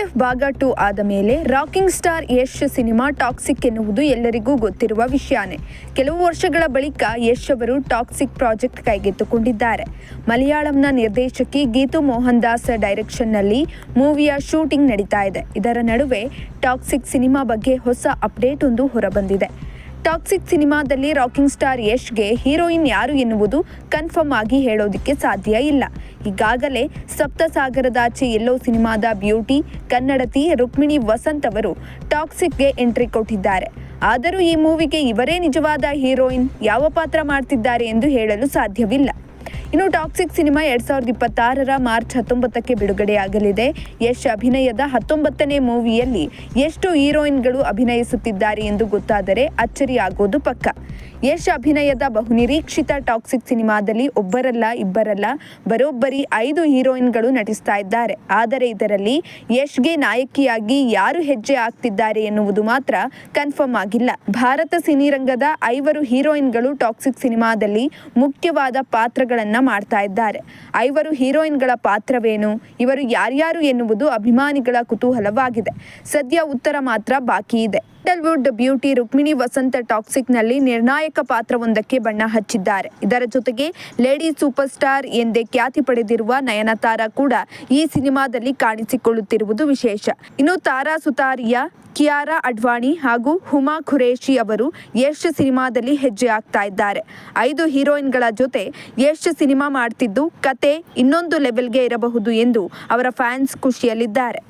KGF ಭಾಗ two ಆದ ಮೇಲೆ rocking star Yash cinema Toxic ಎನ್ನುವುದು ಎಲ್ಲರಿಗೂ ಗೊತ್ತಿರುವ ವಿಷಯನೇ. ಕೆಲವು ವರ್ಷಗಳ ಬಳಿಕ ಯಶ್ ಅವರು ಟಾಕ್ಸಿಕ್ ಪ್ರಾಜೆಕ್ಟ್ ಕೈಗೆತ್ತಿಕೊಂಡಿದ್ದಾರೆ. ಮಲಯಾಳಂನ ನಿರ್ದೇಶಕಿ ಗೀತು ಮೋಹನ್ ದಾಸ್ ಡೈರೆಕ್ಷನ್ನಲ್ಲಿ ಮೂವಿಯ ಶೂಟಿಂಗ್ ನಡೀತಾ ಇದೆ. ಇದರ ನಡುವೆ ಟಾಕ್ಸಿಕ್ ಸಿನಿಮಾ ಬಗ್ಗೆ ಹೊಸ ಅಪ್ಡೇಟ್ ಒಂದು ಹೊರಬಂದಿದೆ. ಟಾಕ್ಸಿಕ್ ಸಿನಿಮಾದಲ್ಲಿ ರಾಕಿಂಗ್ ಸ್ಟಾರ್ ಯಶ್ಗೆ ಹೀರೋಯಿನ್ ಯಾರು ಎನ್ನುವುದು ಕನ್ಫರ್ಮ್ ಆಗಿ ಹೇಳೋದಕ್ಕೆ ಸಾಧ್ಯ ಇಲ್ಲ. ಈಗಾಗಲೇ ಸಪ್ತಸಾಗರದಾಚೆ ಎಲ್ಲೋ ಸಿನಿಮಾದ ಬ್ಯೂಟಿ ಕನ್ನಡತಿ ರುಕ್ಮಿಣಿ ವಸಂತ್ ಅವರು ಟಾಕ್ಸಿಕ್ಗೆ ಎಂಟ್ರಿ ಕೊಟ್ಟಿದ್ದಾರೆ. ಆದರೂ ಈ ಮೂವಿಗೆ ಇವರೇ ನಿಜವಾದ ಹೀರೋಯಿನ್ ಯಾವ ಪಾತ್ರ ಮಾಡ್ತಿದ್ದಾರೆ ಎಂದು ಹೇಳಲು ಸಾಧ್ಯವಿಲ್ಲ. ಇನ್ನು ಟಾಕ್ಸಿಕ್ ಸಿನಿಮಾ ಎರಡ್ ಸಾವಿರದ ಇಪ್ಪತ್ತಾರರ ಮಾರ್ಚ್ ಹತ್ತೊಂಬತ್ತಕ್ಕೆ ಬಿಡುಗಡೆಯಾಗಲಿದೆ. ಯಶ್ ಅಭಿನಯದ ಹತ್ತೊಂಬತ್ತನೇ ಮೂವಿಯಲ್ಲಿ ಎಷ್ಟು ಹೀರೋಯಿನ್ಗಳು ಅಭಿನಯಿಸುತ್ತಿದ್ದಾರೆ ಎಂದು ಗೊತ್ತಾದರೆ ಅಚ್ಚರಿಯಾಗೋದು ಪಕ್ಕ. ಯಶ್ ಅಭಿನಯದ ಬಹುನಿರೀಕ್ಷಿತ ಟಾಕ್ಸಿಕ್ ಸಿನಿಮಾದಲ್ಲಿ ಒಬ್ಬರಲ್ಲ, ಇಬ್ಬರಲ್ಲ, ಬರೋಬ್ಬರಿ ಐದು ಹೀರೋಯಿನ್ಗಳು ನಟಿಸ್ತಾ ಇದ್ದಾರೆ. ಆದರೆ ಇದರಲ್ಲಿ ಯಶ್ಗೆ ನಾಯಕಿಯಾಗಿ ಯಾರು ಹೆಜ್ಜೆ ಆಗ್ತಿದ್ದಾರೆ ಎನ್ನುವುದು ಮಾತ್ರ ಕನ್ಫರ್ಮ್ ಆಗಿಲ್ಲ. ಭಾರತ ಸಿನಿರಂಗದ ಐವರು ಹೀರೋಯಿನ್ಗಳು ಟಾಕ್ಸಿಕ್ ಸಿನಿಮಾದಲ್ಲಿ ಮುಖ್ಯವಾದ ಪಾತ್ರಗಳನ್ನ ಮಾಡ್ತಾ ಇದ್ದಾರೆ. ಐವರು ಹೀರೋಯಿನ್ಗಳ ಪಾತ್ರವೇನು? ಇವರು ಯಾರ್ಯಾರು ಎನ್ನುವುದು ಅಭಿಮಾನಿಗಳ ಕುತೂಹಲವಾಗಿದೆ. ಸದ್ಯ ಉತ್ತರ ಮಾತ್ರ ಬಾಕಿ ಇದೆ. ಸ್ಯಾಂಡಲ್ವುಡ್ ಬ್ಯೂಟಿ ರುಕ್ಮಿಣಿ ವಸಂತ ಟಾಕ್ಸಿಕ್ನಲ್ಲಿ ನಿರ್ಣಾಯಕ ಪಾತ್ರವೊಂದಕ್ಕೆ ಬಣ್ಣ ಹಚ್ಚಿದ್ದಾರೆ. ಇದರ ಜೊತೆಗೆ ಲೇಡಿ ಸೂಪರ್ ಸ್ಟಾರ್ ಎಂದೇ ಖ್ಯಾತಿ ಪಡೆದಿರುವ ನಯನತಾರ ಕೂಡ ಈ ಸಿನಿಮಾದಲ್ಲಿ ಕಾಣಿಸಿಕೊಳ್ಳುತ್ತಿರುವುದು ವಿಶೇಷ. ಇನ್ನು ತಾರಾ ಸುತಾರಿಯಾ, ಕಿಯಾರಾ ಅಡ್ವಾಣಿ ಹಾಗೂ ಹುಮಾ ಖುರೇಶಿ ಅವರು ಯಶ್ ಸಿನಿಮಾದಲ್ಲಿ ಹೆಜ್ಜೆ ಆಗ್ತಾ ಇದ್ದಾರೆ. ಐದು ಹೀರೋಯಿನ್ಗಳ ಜೊತೆ ಯಶ್ ಸಿನಿಮಾ ಮಾಡ್ತಿದ್ದು ಕತೆ ಇನ್ನೊಂದು ಲೆವೆಲ್ಗೆ ಇರಬಹುದು ಎಂದು ಅವರ ಫ್ಯಾನ್ಸ್ ಖುಷಿಯಲ್ಲಿದ್ದಾರೆ.